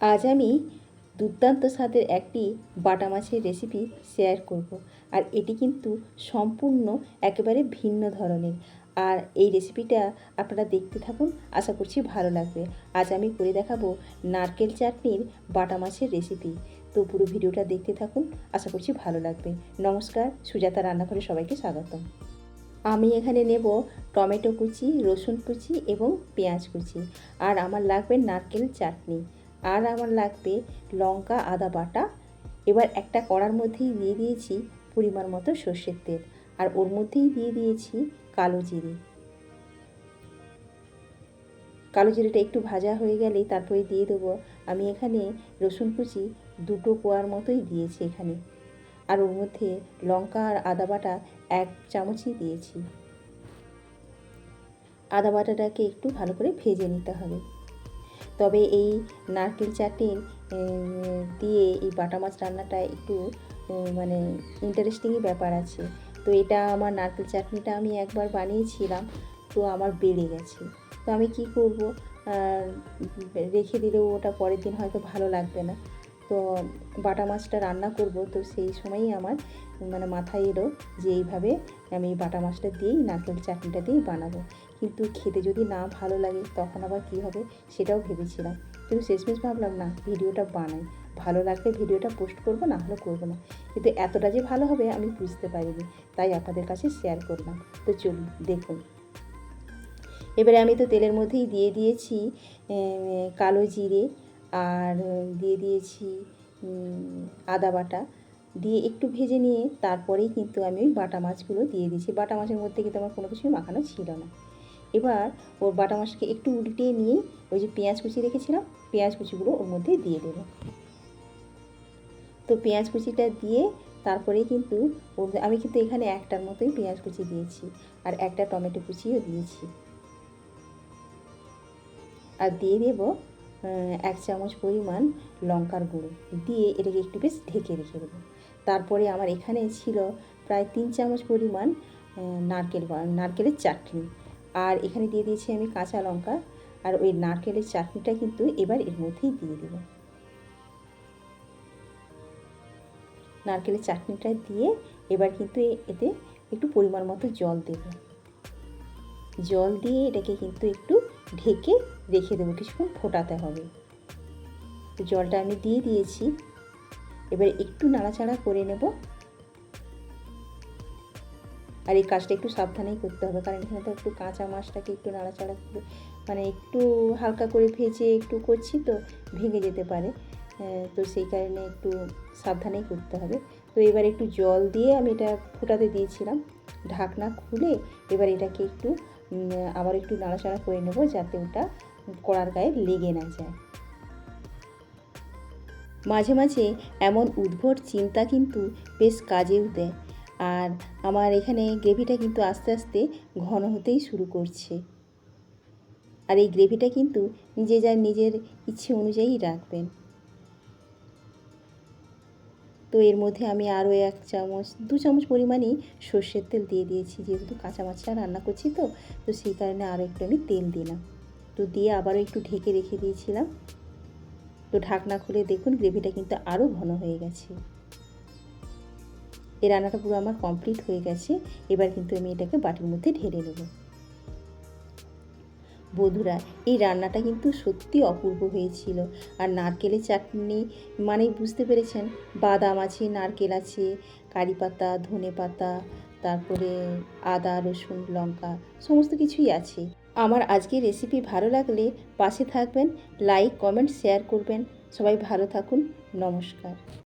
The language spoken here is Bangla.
আজ আমি দুর্দান্ত স্বাদের একটি বাটা মাছের রেসিপি শেয়ার করব। আর এটি কিন্তু সম্পূর্ণ একেবারে ভিন্ন ধরনের। আর এই রেসিপিটা আপনারা দেখতে থাকুন, আশা করছি ভালো লাগবে। আজ আমি করে দেখাবো নারকেল চাটনির বাটা মাছের রেসিপি তো পুরো ভিডিওটা দেখতে থাকুন, আশা করছি ভালো লাগবে। নমস্কার, সুজাতা রান্নাঘরে সবাইকে স্বাগতম। আমি এখানে নেব টমেটো কুচি, রসুন কুচি এবং পেঁয়াজ কুচি। আর আমার লাগবে নারকেল চাটনি। আর আমার লাগবে লঙ্কা, আদা বাটা। এবার একটা কড়ার মধ্যেই দিয়ে দিয়েছি পরিমাণ মতো সর্ষের তেল। আর ওর মধ্যেই দিয়ে দিয়েছি কালো জিরে। কালো জিরেটা একটু ভাজা হয়ে গেলেই তারপরে দিয়ে দেবো। আমি এখানে রসুন কুচি দুটো কোয়ার মতোই দিয়েছি এখানে। আর ওর মধ্যে লঙ্কা আর আদা বাটা এক চামচই দিয়েছি। আদা বাটাটাকে একটু ভালো করে ভেজে নিতে হবে। তবে এই নারকেল চাটনি দিয়ে এই বাটা মাছ রান্নাটা একটু মানে ইন্টারেস্টিংই ব্যাপার আছে। তো এটা আমার নারকেল চাটনিটা আমি একবার বানিয়েছিলাম, তো আমার বেড়ে গেছে। তো আমি কি করব? রেখে দিলেও ওটা পরের দিন হয়তো ভালো লাগবে না। তো বাটা মাছটা রান্না করব, তো সেই সময়ই আমার মানে মাথায় এলো যে এইভাবে আমি বাটা মাছটা দিয়েই, নারকেল চাটনিটা দিয়েই বানাবো। কিন্তু খেতে যদি না ভালো লাগে, তখন আবার কী হবে সেটাও ভেবেছিলাম। কিন্তু শেষমেশ ভাবলাম, না, ভিডিওটা বানাই। ভালো লাগলে ভিডিওটা পোস্ট করব, না হলে করব না। কিন্তু এতটা যে ভালো হবে আমি বুঝতে পারিনি, তাই আপনাদের কাছে শেয়ার করলাম। তো চলুন, দেখুন। এবারে আমি তো তেলের মধ্যেই দিয়ে দিয়েছি কালো জিরে আর দিয়ে দিয়েছি আদা বাটা। দিয়ে একটু ভেজে নিয়ে তারপরেই কিন্তু আমি ওই বাটা মাছগুলো দিয়ে দিয়েছি। বাটা মাছের মধ্যে কিন্তু আমার কোনো কিছুই মাখানো ছিল না। এবার ওর বাটা মাছকে একটু উল্টিয়ে নিয়ে ওই যে পেঁয়াজ কুচি রেখেছিলাম, পেঁয়াজ কুচিগুলো ওর মধ্যে দিয়ে দেবো। তো পেঁয়াজ কুচিটা দিয়ে তারপরেই কিন্তু ওর, আমি কিন্তু এখানে একটার মতোই পেঁয়াজ কুচি দিয়েছি আর একটা টমেটো কুচিও দিয়েছি। আর দিয়ে দেবো এক চামচ পরিমাণ লঙ্কার গুঁড়ো দিয়ে এটাকে একটু বেশ ঢেকে রেখে দেবো। তারপরে আমার এখানে ছিল প্রায় তিন চামচ পরিমাণ নারকেল নারকেলের চাটনি। আর এখানে দিয়ে দিয়েছি আমি কাঁচা লঙ্কা। আর ওই নারকেলের চাটনিটা কিন্তু এবার এর মধ্যেই দিয়ে দেব। নারকেলের চাটনিটা দিয়ে এবার কিন্তু এতে একটু পরিমাণ মতো জল দেব। জল দিয়ে এটাকে কিন্তু একটু ঢেকে রেখে দেবো, কিছুক্ষণ ফোটাতে হবে। তো জলটা আমি দিয়ে দিয়েছি। এবার একটু নাড়াচাড়া করে নেব। আর এই কাজটা একটু সাবধানেই করতে হবে, কারণ এখানে তো একটু কাঁচা মাছটাকে একটু নাড়াচাড়া করে মানে একটু হালকা করে ভেজে একটু করছি তো, ভেঙে যেতে পারে। তো সেই কারণে একটু সাবধানেই করতে হবে। তো এবার একটু জল দিয়ে আমি এটা ফোটাতে দিয়েছিলাম। ঢাকনা খুলে এবার এটাকে একটু আবার একটু নাড়াচাড়া করে নেব যাতে ওটা কড়ার গায়ে লেগে না যায়। মাঝে মাঝে এমন উদ্ভট চিন্তা কিন্তু বেশ কাজেও দেয়। আর আমার এখানে গ্রেভিটা কিন্তু আস্তে আস্তে ঘন হতেই শুরু করছে। আর এই গ্রেভিটা কিন্তু নিজে যার নিজের ইচ্ছে অনুযায়ী রাখবেন। তো এর মধ্যে আমি আরও এক চামচ, দু চামচ পরিমাণেই সর্ষের তেল দিয়ে দিয়েছি। যেহেতু কাঁচা মাছটা রান্না করছি তো তো সেই কারণে আরও একটু আমি তেল দিলাম। তো দিয়ে আবারও একটু ঢেকে রেখে দিয়েছিলাম। তো ঢাকনা খুলে দেখুন, গ্রেভিটা কিন্তু আরও ঘন হয়ে গেছে। এই রান্নাটা পুরো আমার কমপ্লিট হয়ে গেছে। এবার কিন্তু আমি এটাকে বাটির মধ্যে ঢেলে নেব। বধুরা এই রান্নাটা কিন্তু সত্যি অপূর্ব হয়েছিল। আর নারকেলের চাটনি মানেই বুঝতে পেরেছেন? বাদাম আছে, নারকেল আছে, কারি পাতা, ধনে পাতা, তারপরে আদা, রসুন, লঙ্কা, সমস্ত কিছুই আছে। আমার আজকের রেসিপি ভালো লাগলে পাশে থাকবেন লাইক কমেন্ট শেয়ার করবেন। সবাই ভালো থাকুন, নমস্কার।